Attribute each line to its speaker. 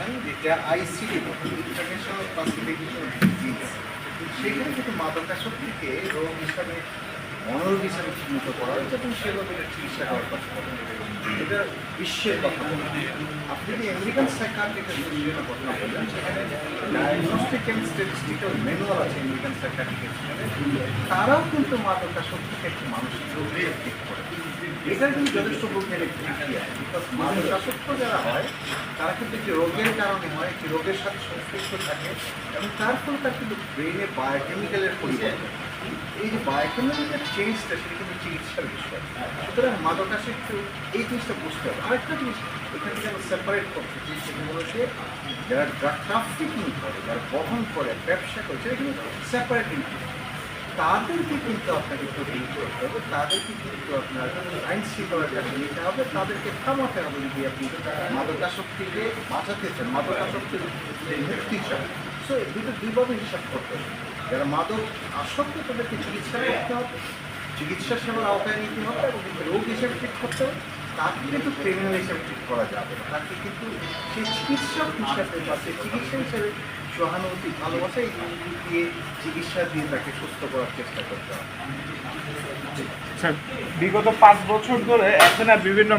Speaker 1: করেছেন যেটা ICD international classification সেখানে কিন্তু মাদকাসক্তিকে রোগ হিসাবে মনোরোগ হিসাবে চিহ্নিত করা হয়েছে এবং সেভাবে এটা চিকিৎসা করার কথা বলা এটা বিশ্বের কথা আপনি যদি আমেরিকান সাইকাট্রিক অ্যাসোসিয়েশনের কথা বলেন, সেখানে ডায়াগনস্টিক অ্যান্ড স্ট্যাটিস্টিক্যাল ম্যানুয়াল আছে আমেরিকান সাইকাট্রিক অ্যাসোসিয়েশনে তারাও কিন্তু মাদকাসক্তিকে একটি মানসিক রোগে ঠিক করে। এটার কিন্তু যথেষ্ট বৈজ্ঞানিক আছে বিকজ মাদকাসক্ত যারা হয়, তারা কিন্তু একটি রোগের কারণে হয়, একটি রোগের সাথে সংশ্লিষ্ট থাকে, এবং তার ফলে তার কিন্তু ব্রেনে বায়োকেমিক্যালের পরিবর্তন। এই যে বায়োকেমিক্যালের চেঞ্জটা সেটা কিন্তু চিকিৎসার বিষয়। সুতরাং মাদকাসক্ত এই জিনিসটা বুঝতে হবে। আরেকটা জিনিস, এখান থেকে সেপারেট হলো যে যারা ড্রাগ ট্রাফিকিং করে, যারা বহন করে, ব্যবসা করে, সেটা কিন্তু সেপারেট তাদেরকে কিন্তু আপনাকে প্রতিনিধি করতে হবে, তাদেরকে কিন্তু আপনার আইন শৃঙ্খলার কাছে নিতে হবে, তাদেরকে থামাতে হবে যদি আপনি মাদকাসক্তিকে বাঁচাতে চান, মাদকাসক্তির যে মুক্তি চান। সো দুটো দুইভাবে হিসাব করতে হবে। যারা মাদক আসক্ত, তাদেরকে চিকিৎসা করতে হবে। চিকিৎসা সেবার আওতায় নিতে হবে এবং রোগ হিসেবে ঠিক করতে হবে। তাকে কিন্তু ক্রিমিনাল হিসেবে ঠিক করা যাবে না। তাকে কিন্তু সেই চিকিৎসক হিসাবে বা সেই চিকিৎসা হিসেবে সহানুভূতি, ভালোবাসা এই জিনিসগুলি দিয়ে চিকিৎসা দিয়ে তাকে সুস্থ করার চেষ্টা করতে হবে।
Speaker 2: বিগত পাঁচ বছর ধরে এখন আর বিভিন্ন